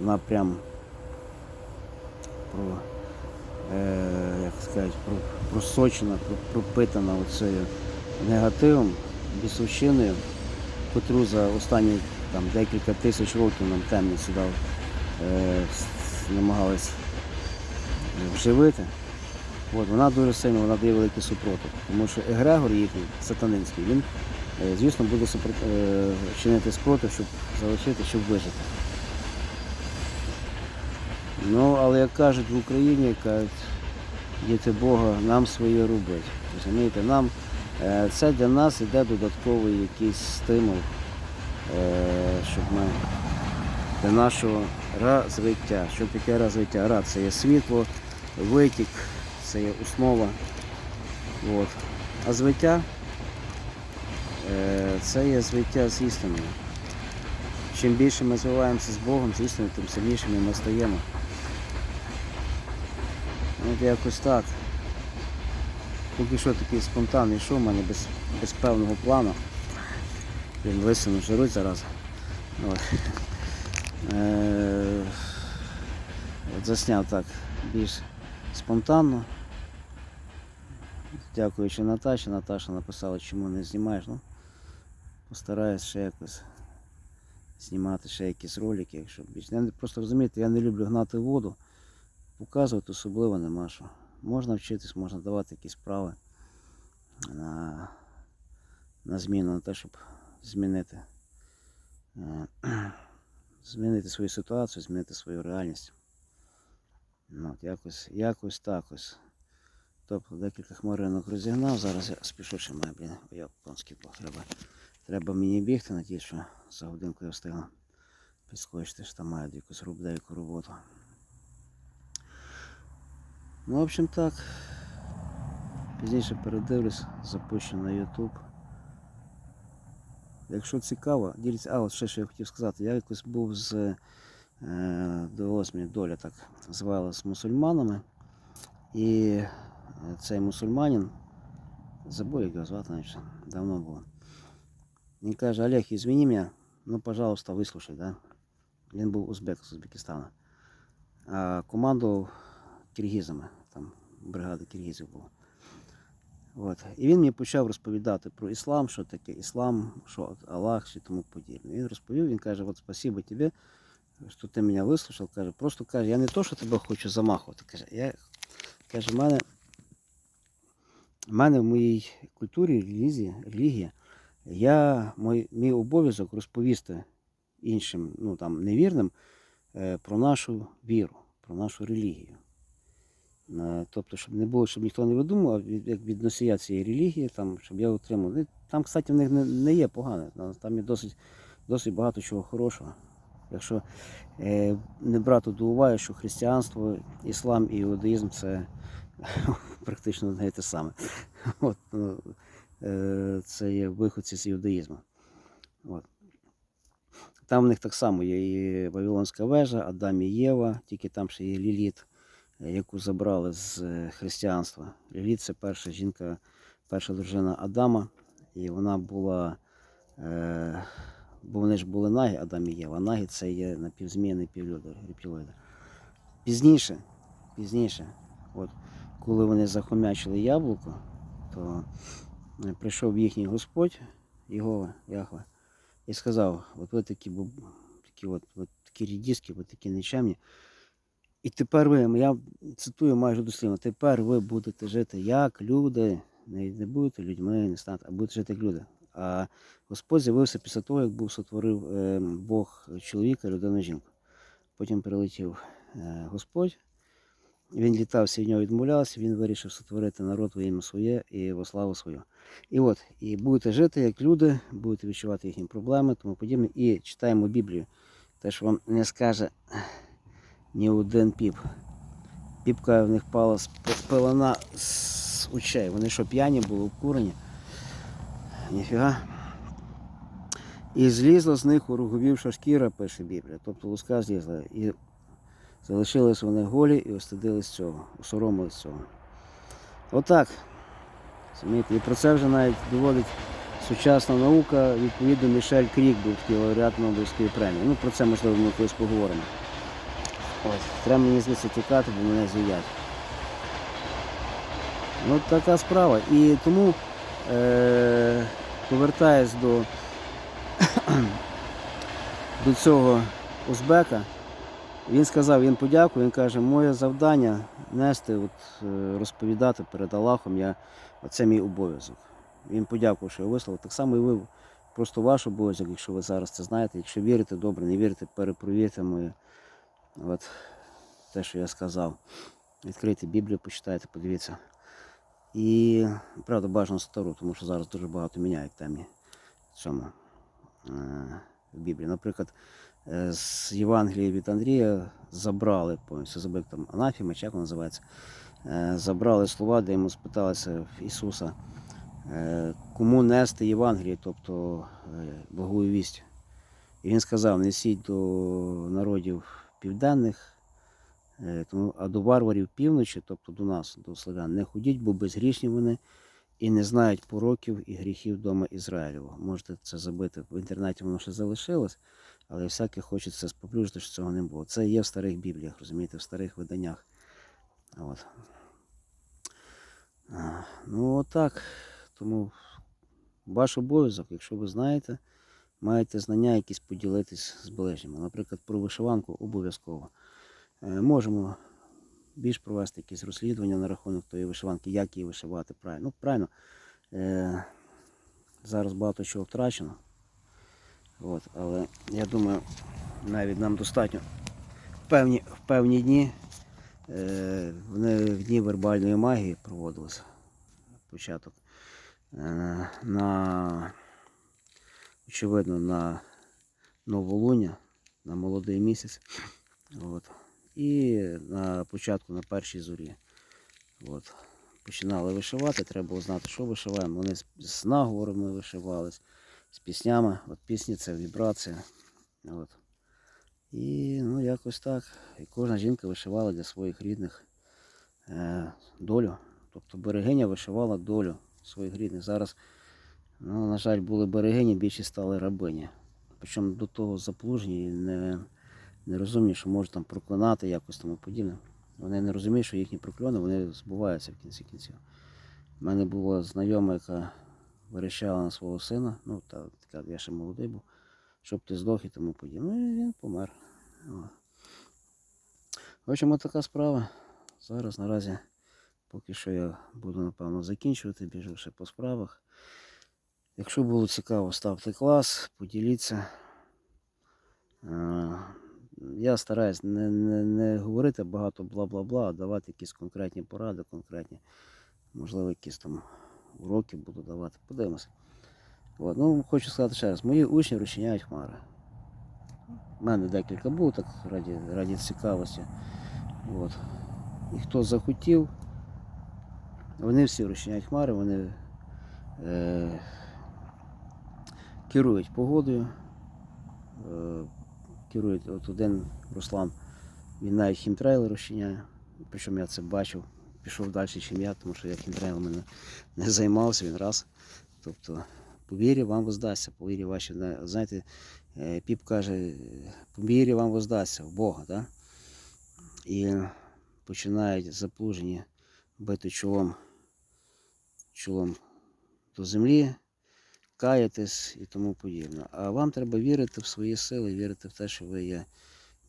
вона прям про, е, як сказати, про, просочена, про, пропитана оцею негативом, бісовщиною, котру за останні там, декілька тисяч років нам темниці дав, е, намагались вживити. От, вона дуже сильно вона дає великий супротив, тому що Егрегор їхній, сатанинський, він, е, звісно, буде е, чинити спротив, щоб залишити, щоб вижити. Ну, але як кажуть в Україні, кажуть, діти Бога, нам своє робить. Розумієте, нам е, це для нас іде додатковий якийсь стимул, е, щоб ми для нашого розвиття. Що таке розвиття? Ра це є світло, витік, це є основа. От. А звиття е, це є звиття з істиною. Чим більше ми звиваємося з Богом, з істиною, тим сильнішими ми стаємо. От якось так. Поки що такий спонтанний шоу, у мене без, без певного плану. Він лисину жируть зараз. От. Е, от засняв так більш спонтанно. Дякуючи Наташі. Наташа написала, чому не знімаєш. Ну, постараюсь ще якось знімати ще якісь ролики, якщо більше. Я просто розумієте, я не люблю гнати воду. Показувати особливо нема що. Можна вчитись, можна давати якісь справи на, на зміну, на те, щоб змінити, е, змінити свою ситуацію, змінити свою реальність. Ну, от якось, якось так ось. Тобто декілька хмаринок розігнав. Зараз я спішу ще маю, блін, я панський Бог. Треба, треба мені бігти, надіюсь, що за годинку я встигну підскочити, що там маю якусь деяку роботу. Ну, в общем так. Пізніше передивлюсь, запущу на YouTube. Якщо цікаво, діліться. А, от ще що я хотів сказати. Я якось був з е, довелось мені доля так звала з мусульманами. І е, цей мусульманин, забув, як його звати, навіть давно було. Він каже, Олег, извини мене, ну, пожалуйста, вислушай, да? Він був узбек з Узбекистана. А командував киргизами, там бригада киргизів була. От. І він мені почав розповідати про іслам, що таке іслам, що Аллах і тому подібне. Він розповів, він каже, от спасибо тобі, що ти мене вислухав. Каже, просто каже, я не то, що тебе хочу замахувати. Каже, я каже, в мене, в мене в моїй культурі, релігії, релігія, я, мій, мій обов'язок розповісти іншим, ну там невірним, е, про нашу віру, про нашу релігію. Е, Тобто, щоб не було, щоб ніхто не видумував як від носія цієї релігії, там, щоб я отримав. Ну, Там, кстати, в них не, не є погане, там- є досить, досить багато чого хорошого. Якщо е, не брати до уваги, що християнство, іслам і іудаїзм це практично одне те саме. От, ну, е, це є виходці з іудаїзму. От. Там в них так само є і Вавилонська вежа, Адам і Єва, тільки там ще є Ліліт, е, яку забрали з е, християнства. Ліліт це перша жінка, перша дружина Адама, і вона була. Е, бо вони ж були нагі, Адам і Єва. Нагі це є напівзмії, напівлюди, рептилоїди. Пізніше, пізніше, от, коли вони захомячили яблуко, то е, прийшов їхній Господь, Єгова, Яхве, і сказав, от ви такі, такі, от, от, такі рідіски, ви такі нечемні. І тепер ви, я цитую майже дослівно, тепер ви будете жити як люди, не, не будете людьми, не станете, а будете жити як люди. А Господь з'явився після того, як був сотворив е, Бог чоловіка, людину жінку. Потім прилетів е, Господь, він літав, від нього відмовлялися, він вирішив сотворити народ во ім'я своє і во славу свою. І от, і будете жити як люди, будете відчувати їхні проблеми, тому подібне. І читаємо Біблію. Теж вам не скаже ні один піп. Піпка в них пала з пелена з очей. Вони що п'яні були обкурені? Ніфіга. І злізла з них уруговівша шкіра, пише Біблія. Тобто луска злізла. І залишились вони голі і остидились цього, осоромились цього. Отак. Розумієте? І про це вже навіть доводить сучасна наука. Відповідно, Мішель Крік був такий лауреат Нобелівської премії. Ну, про це можливо ми колись поговоримо. Ось, треба мені звідси тікати, бо мене з'їдять. Ну, така справа. І тому, е, повертаясь до, до цього узбека, він сказав, він подякував, він каже, моє завдання нести, от, е, розповідати перед Аллахом, я, це мій обов'язок. Він подякував, що я висловив. Так само і ви, просто ваш обов'язок, якщо ви зараз це знаєте. Якщо вірите, добре, не вірите, перепровірте моє. От те, що я сказав. Відкрийте Біблію, почитайте, подивіться. І правда бажано стару, тому що зараз дуже багато міняють темі в цьому в Біблії. Наприклад, е, з Євангелія від Андрія забрали, повністю забив там анафіма, як воно називається, е, забрали слова, де йому спиталися в Ісуса, е, кому нести Євангеліє, тобто благую вість. І він сказав: несіть до народів південних, е, а до варварів півночі, тобто до нас, до славян, не ходіть, бо безгрішні вони і не знають пороків і гріхів дома Ізраїлевого. Можете це забити в інтернеті, воно ще залишилось, але всяке хочеться споплюжити, що цього не було. Це є в старих бібліях, розумієте, в старих виданнях. От. Ну, отак. Тому ваш обов'язок, якщо ви знаєте, маєте знання якісь поділитись з ближніми. Наприклад, про вишиванку обов'язково. Е, Можемо більш провести якісь розслідування на рахунок тої вишиванки, як її вишивати правильно. Ну, правильно. Е, зараз багато чого втрачено. От, але я думаю, навіть нам достатньо в певні, в певні дні, е, в дні вербальної магії проводилися початок. На, очевидно, на новолуння, на молодий місяць. От. І на початку, на першій зорі. От. Починали вишивати, треба було знати, що вишиваємо. Вони з, наговорами вишивались, з піснями. От пісні це вібрація. От. І ну, якось так. І кожна жінка вишивала для своїх рідних е, долю. Тобто берегиня вишивала долю своїх рідних. Зараз, ну, на жаль, були берегині, більшість стали рабині. Причому до того заплужені і не, не розумні, що можуть там проклинати якось тому подібне. Вони не розуміють, що їхні прокльони вони збуваються в кінці кінців. У мене була знайома, яка верещала на свого сина, ну, та, така, я ще молодий був, щоб ти здох і тому подібне. Ну, і він помер. В общем, така справа. Зараз наразі поки що я буду, напевно, закінчувати, біжу ще по справах. Якщо було цікаво, ставте клас, поділіться. Е, Я стараюсь не, не, не говорити багато бла-бла-бла, а давати якісь конкретні поради, конкретні, можливо, якісь там уроки буду давати. Подивимося. От. Ну, хочу сказати ще раз, мої учні розчиняють хмари. У мене декілька було так раді, раді цікавості. От. І хто захотів, вони всі розчиняють хмари, вони е, керують погодою. Е, керують от один Руслан, він навіть хімтрейл розчиняє. Причому я це бачив, пішов далі, ніж я, тому що я хімтрейлом мене не займався він раз. Тобто, по вірі вам воздасться, по вірі ваші, знаєте, е, піп каже, по вірі вам воздасться в Бога, да? І починають заплужені бити чолом, чолом до землі, каятись і тому подібне. А вам треба вірити в свої сили, вірити в те, що ви є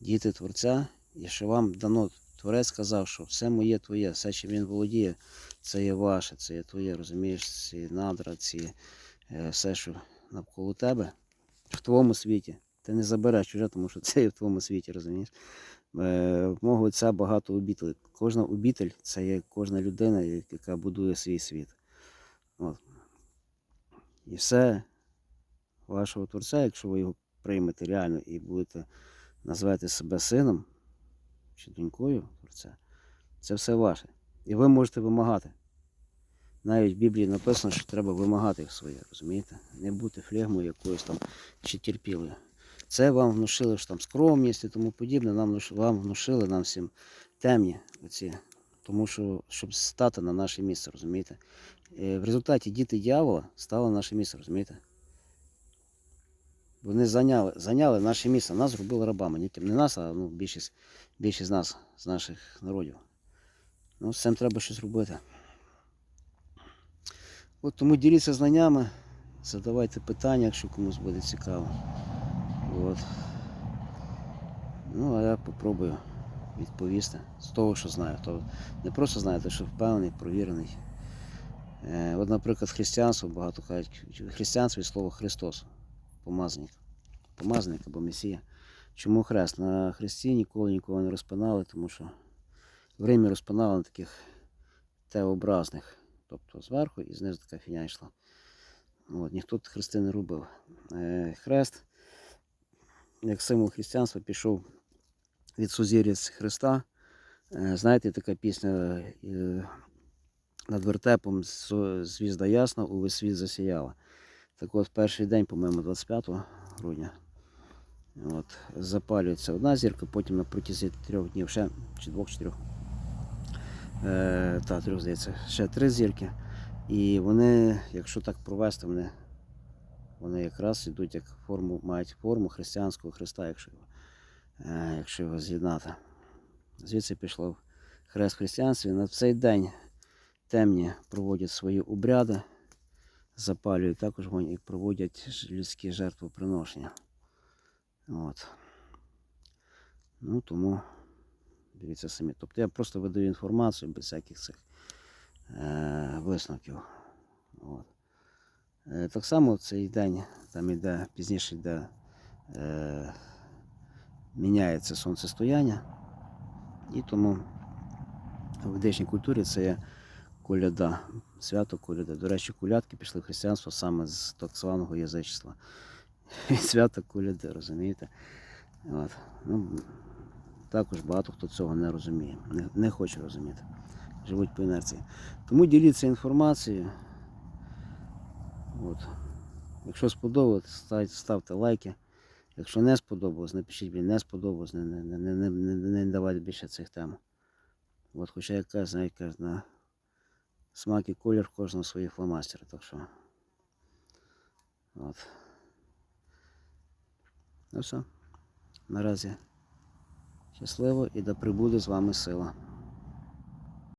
діти Творця, і що вам дано. Творець сказав, що все моє твоє, все, чим він володіє, це є ваше, це є твоє, розумієш, ці надра, ці е, все, що навколо тебе, в твоєму світі. Ти не забереш чуже, тому що це є в твоєму світі, розумієш? Е, В мого отця багато обітелей. Кожна обітель це є кожна людина, яка будує свій світ. От. І все вашого Творця, якщо ви його приймете реально і будете назвати себе сином чи донькою Творця, це все ваше. І ви можете вимагати. Навіть в Біблії написано, що треба вимагати своє, розумієте? Не бути флегмою якоюсь там чи терпілою. Це вам внушили що там скромність і тому подібне, нам вам внушили нам всім темні оці. Тому що, щоб стати на наше місце, розумієте? Е, В результаті діти дьявола стали на наше місце, розумієте? Вони зайняли, зайняли наше місце, нас зробили рабами. Не, не нас, а ну, більшість, більшість з нас, з наших народів. Ну, з цим треба щось робити. От тому діліться знаннями, задавайте питання, якщо комусь буде цікаво. От. Ну, а я попробую відповісти з того, що знаю. То не просто знаю, то що впевнений, провірений. Е, от, наприклад, християнство багато кажуть, в християнстві слово Христос, помазник. Помазник або Месія. Чому хрест? На хресті ніколи нікого не розпинали, тому що в Римі розпинали на таких теобразних. Тобто зверху і знизу така фіня йшла. От, ніхто хрести не робив. Е, хрест, як символ християнства, пішов від сузір'я Христа. Е, знаєте, така пісня е, над вертепом звізда ясна, увесь світ засіяла. Так от, перший день, по-моєму, 25 грудня. От, запалюється одна зірка, потім на протязі трьох днів ще, чи двох, чи. Е, та, трьох, здається, ще три зірки. І вони, якщо так провести, вони, вони якраз йдуть як форму, мають форму християнського Христа, якщо його, якщо його з'єднати. Звідси пішло хрест християнстві. На цей день темні проводять свої обряди, запалюють також вогонь і проводять людські жертвоприношення. От. Ну, тому дивіться самі. Тобто я просто видаю інформацію без всяких цих е, висновків. От. Е, так само цей день там іде, пізніше йде, е, міняється сонцестояння. І тому в ведичній культурі це є коляда, свято коляда. До речі, колядки пішли в християнство саме з так званого язичества. Від свята коляди, розумієте? От. Ну, також багато хто цього не розуміє, не, не хоче розуміти. Живуть по інерції. Тому діліться інформацією. От. Якщо сподобалось, ставте лайки. Якщо не сподобалось, напишіть мені не сподобалось, не, не, не, не, не, не давайте більше цих тем. От, хоча яка, знаєте, на смак і колір кожного свої фломастери. Так що. От. Ну все. Наразі щасливо і да прибуде з вами сила.